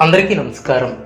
అందరికీ నమస్కారం.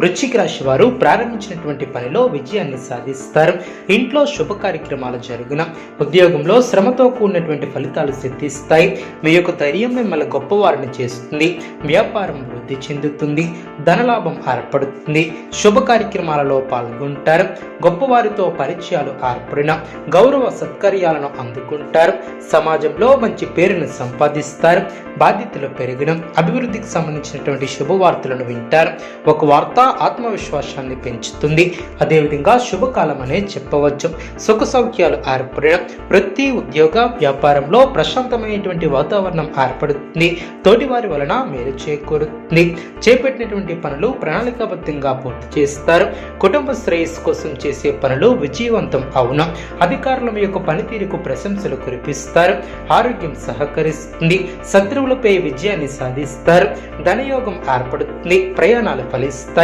వృశ్చిక రాశి వారు ప్రారంభించినటువంటి పనిలో విజయాన్ని సాధిస్తారు. ఇంట్లో శుభ కార్యక్రమాలు జరుగున ఉద్యోగంలో శ్రమతో కూడినటువంటి ఫలితాలు సిద్ధిస్తాయి. మీ యొక్క ధైర్యం మిమ్మల్ని గొప్పవారిని చేస్తుంది. వ్యాపారం వృద్ధి చెందుతుంది. ధనలాభం ఏర్పడుతుంది. శుభ కార్యక్రమాలలో పాల్గొంటారు. గొప్పవారితో పరిచయాలు ఏర్పడిన గౌరవ సత్కర్యాలను అందుకుంటారు. సమాజంలో మంచి పేరును సంపాదిస్తారు. బాధ్యతలు పెరిగిన అభివృద్ధికి సంబంధించినటువంటి శుభవార్తలను వింటారు. ఒక వార్త ఆత్మవిశ్వాసాన్ని పెంచుతుంది. అదేవిధంగా శుభకాలం అనే చెప్పవచ్చు. సుఖ సౌఖ్యాలు ఏర్పడడం వృత్తి ఉద్యోగ వ్యాపారంలో ప్రశాంతమైనటువంటి వాతావరణం ఏర్పడుతుంది. తోటివారి వలన మేలు చేకూరుతుంది. చేపట్టినటువంటి పనులు ప్రణాళికాబద్ధంగా పూర్తి చేస్తారు. కుటుంబ శ్రేయస్సు కోసం చేసే పనులు విజయవంతం అవును. అధికారుల యొక్క పనితీరుకు ప్రశంసలు కురిపిస్తారు. ఆరోగ్యం సహకరిస్తుంది. శత్రువులపై విజయాన్ని సాధిస్తారు. ధనయోగం ఏర్పడుతుంది. ప్రయాణాలు ఫలిస్తాయి.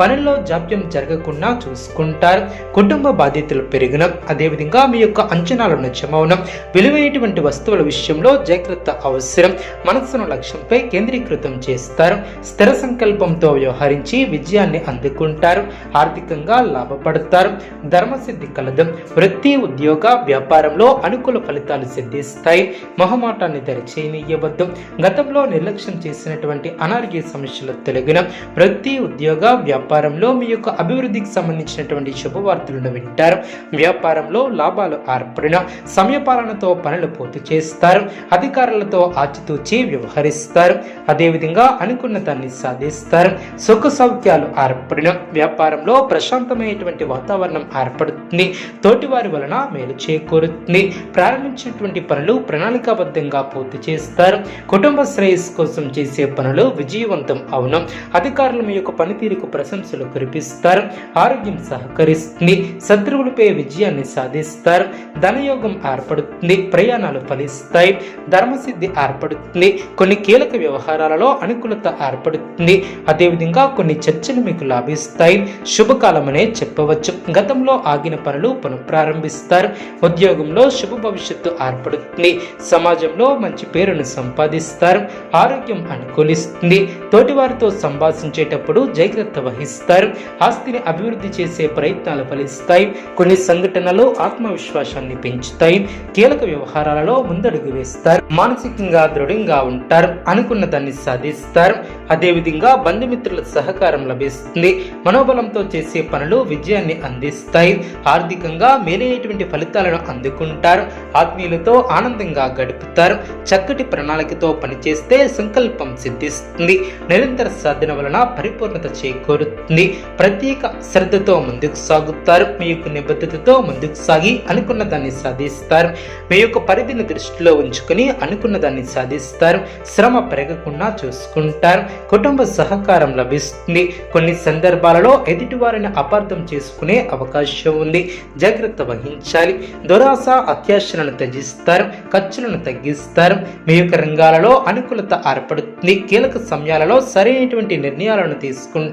పనుల్లో జాప్యం జరగకుండా చూసుకుంటారు. కుటుంబ బాధ్యతలు పెరిగిన అదేవిధంగా మీ యొక్క అంచనాలు నిజమవును విలువైనటువంటి వస్తువుల విషయంలో జాగ్రత్త అవసరం. మనస్సును లక్ష్యంపై కేంద్రీకృతం చేస్తారు. స్థిర సంకల్పంతో వ్యవహరించి విజయాన్ని అందుకుంటారు. ఆర్థికంగా లాభపడతారు. ధర్మసిద్ధి కలదు. వృత్తి ఉద్యోగ వ్యాపారంలో అనుకూల ఫలితాలు సిద్ధిస్తాయి. మొహమాటాన్ని తెరచేయనీయవద్దు గతంలో నిర్లక్ష్యం చేసినటువంటి అనారోగ్య సమస్యలు తొలగిన వృత్తి ఉద్యోగ వ్యాపారంలో మీ యొక్క అభివృద్ధికి సంబంధించినటువంటి శుభవార్తలను వింటారు. వ్యాపారంలో లాభాలు ఏర్పడిన సమయపాలనతో పనులు పూర్తి చేస్తారు. అధికారులతో ఆచితూచి వ్యవహరిస్తారు. అదేవిధంగా అనుకున్న దాన్ని సాధిస్తారు. సుఖ సౌఖ్యాలు ఏర్పడిన వ్యాపారంలో ప్రశాంతమైనటువంటి వాతావరణం ఏర్పడుతుంది. తోటివారి వలన మేలు చేకూరుతుంది. ప్రారంభించినటువంటి పనులు ప్రణాళికాబద్ధంగా పూర్తి చేస్తారు. కుటుంబ శ్రేయస్సు కోసం చేసే పనులు విజయవంతం అవును. అధికారులు మీ యొక్క పని పనితీరుకు ప్రశంసలు కురిపిస్తారు ఆరోగ్యం సహకరిస్తుంది శత్రువులపై విజయాన్ని సాధిస్తారు ధనయోగం ఏర్పడుతుంది ప్రయాణాలు ఫలిస్తాయి ధర్మసిద్ధి ఏర్పడుతుంది కొన్ని కీలక వ్యవహారాలలో అనుకూలత ఏర్పడుతుంది. అదేవిధంగా కొన్ని చర్చలు మీకు లాభిస్తాయి. శుభకాలమనే చెప్పవచ్చు. గతంలో ఆగిన పనులు పునఃప్రారంభిస్తారు. ఉద్యోగంలో శుభ భవిష్యత్తు ఏర్పడుతుంది. సమాజంలో మంచి పేరును సంపాదిస్తారు. ఆరోగ్యం అనుకూలిస్తుంది. తోటివారితో సంభాషించేటప్పుడు జై జాగ్రత్త వహిస్తారు. ఆస్తిని అభివృద్ధి చేసే ప్రయత్నాలు ఫలిస్తాయి. కొన్ని సంఘటనలు ఆత్మవిశ్వాసాన్ని పెంచుతాయి. కీలక వ్యవహారాలలో ముందడుగు వేస్తారు. మానసికంగా దృఢంగా ఉంటారు. అనుకున్న దాన్ని సాధిస్తారు. అదేవిధంగా బంధుమిత్రుల సహకారం లభిస్తుంది. మనోబలంతో చేసే పనులు విజయాన్ని అందిస్తాయి. ఆర్థికంగా మేలైనటువంటి ఫలితాలను అందుకుంటారు. ఆత్మీయులతో ఆనందంగా గడుపుతారు. చక్కటి ప్రణాళికతో పనిచేస్తే సంకల్పం సిద్ధిస్తుంది. నిరంతర సాధన వలన పరిపూర్ణత చేకూరుతుంది. ప్రత్యేక శ్రద్ధతో ముందుకు సాగుతారు. మీ యొక్క నిబద్ధతతో ముందుకు సాగి అనుకున్న దాన్ని సాధిస్తారు. మీ యొక్క పరిధిని దృష్టిలో ఉంచుకుని అనుకున్న దాన్ని సాధిస్తారు. శ్రమ పెరగకుండా చూసుకుంటారు. కుటుంబ సహకారం లభిస్తుంది. కొన్ని సందర్భాలలో ఎదుటివారిని అపార్థం చేసుకునే అవకాశం ఉంది. జాగ్రత్త వహించాలి. దురాశ అత్యాశలను త్యజిస్తారు. ఖర్చులను తగ్గిస్తారు. మీ యొక్క రంగాలలో అనుకూలత ఏర్పడుతుంది. కీలక సమయాలలో సరైనటువంటి నిర్ణయాలను తీసుకుంటారు.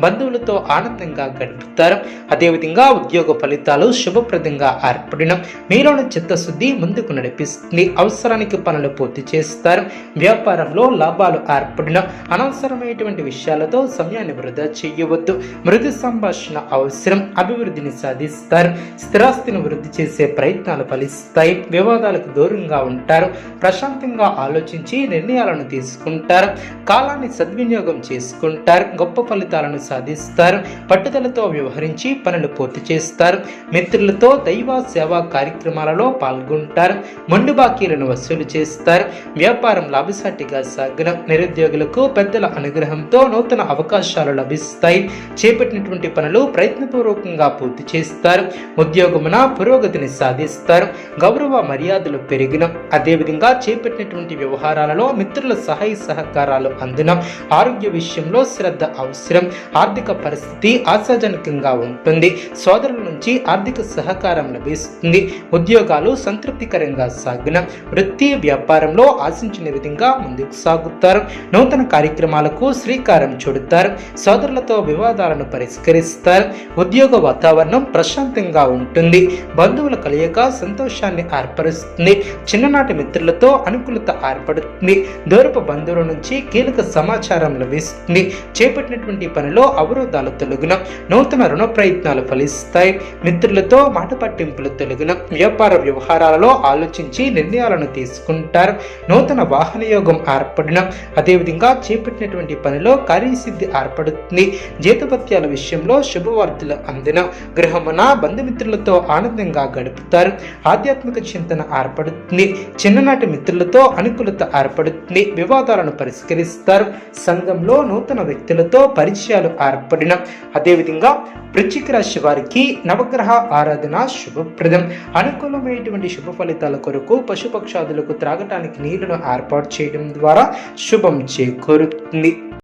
బంధువులతో ఆనందంగా గడుపుతారు. అదేవిధంగా ఉద్యోగ ఫలితాలు శుభప్రదంగా ఏర్పడిన మీలోని చిత్తశుద్ధి ముందుకు నడిపిస్తుంది. అవసరానికి పనులు పూర్తి చేస్తారు. వ్యాపారంలో లాభాలు ఏర్పడిన అనవసరమైనటువంటి విషయాలతో సమయాన్ని వృధా చేయవద్దు. మృదు సంభాషణ అవసరం. అభివృద్ధిని సాధిస్తారు. స్థిరాస్తిని వృద్ధి చేసే ప్రయత్నాలు ఫలిస్తాయి. వివాదాలకు దూరంగా ఉంటారు. ప్రశాంతంగా ఆలోచించి నిర్ణయాలను తీసుకుంటారు. కాలాన్ని సద్వినియోగం చేసుకుంటారు. గొప్ప ఫలితాలను సాధిస్తారు పట్టుదలతో వ్యవహరించి పనులు పూర్తి చేస్తారు మిత్రులతో దైవ సేవా కార్యక్రమాలలో పాల్గొంటారు మొండు బాకీలను వసూలు చేస్తారు వ్యాపారం లాభసాటిగా సాగిన నిరుద్యోగులకు పెద్దల అనుగ్రహంతో నూతన అవకాశాలు లభిస్తాయి చేపట్టినటువంటి పనులు ప్రయత్నపూర్వకంగా పూర్తి చేస్తారు ఉద్యోగమున పురోగతిని సాధిస్తారు గౌరవ మర్యాదలు పెరిగిన అదేవిధంగా చేపట్టినటువంటి వ్యవహారాలలో మిత్రుల సహాయ సహకారాలు అందిన ఆరోగ్య విషయంలో శ్రద్ధ అవసరం. ఆర్థిక పరిస్థితి ఆశాజనకంగా ఉంటుంది. సోదరుల నుంచి ఆర్థిక సహకారం లభిస్తుంది. ఉద్యోగాలు సంతృప్తికరంగా సాగిన వృత్తి వ్యాపారంలో ఆశించిన విధంగా ముందుకు సాగుతారు. నూతన కార్యక్రమాలకు శ్రీకారం చుడతారు. సోదరులతో వివాదాలను పరిష్కరిస్తారు. ఉద్యోగ వాతావరణం ప్రశాంతంగా ఉంటుంది. బంధువుల కలయిక సంతోషాన్ని ఏర్పరుస్తుంది. చిన్ననాటి మిత్రులతో అనుకూలత ఏర్పడుతుంది. దూరపు బంధువుల నుంచి కీలక సమాచారం లభిస్తుంది. చేపట్టిన చేపట్టినటువంటి పనిలో అవరోధాలు తొలగిన నూతన రుణ ప్రయత్నాలు ఫలిస్తాయి. మిత్రులతో మాట పట్టింపులు తొలగిన వ్యాపార వ్యవహారాలలో ఆలోచించి నిర్ణయాలను తీసుకుంటారు. నూతన వాహన యోగం ఏర్పడిన అదేవిధంగా చేపట్టినటువంటి పనిలో కార్యసిద్ధి ఏర్పడుతుంది. జీతభత్యాల విషయంలో శుభవార్తలు అందిన గృహమున బంధుమిత్రులతో ఆనందంగా గడుపుతారు. ఆధ్యాత్మిక చింతన ఏర్పడుతుంది. చిన్ననాటి మిత్రులతో అనుకూలత ఏర్పడుతుంది. వివాదాలను పరిష్కరిస్తారు. సంఘంలో నూతన వ్యక్తులతో పరిచయాలు ఏర్పడిన. అదేవిధంగా వృశ్చిక రాశి వారికి నవగ్రహ ఆరాధన శుభప్రదం. అనుకూలమైనటువంటి శుభ ఫలితాల కొరకు పశుపక్షాదులకు త్రాగటానికి నీళ్ళను ఏర్పాటు చేయడం ద్వారా శుభం చేకూరుతుంది.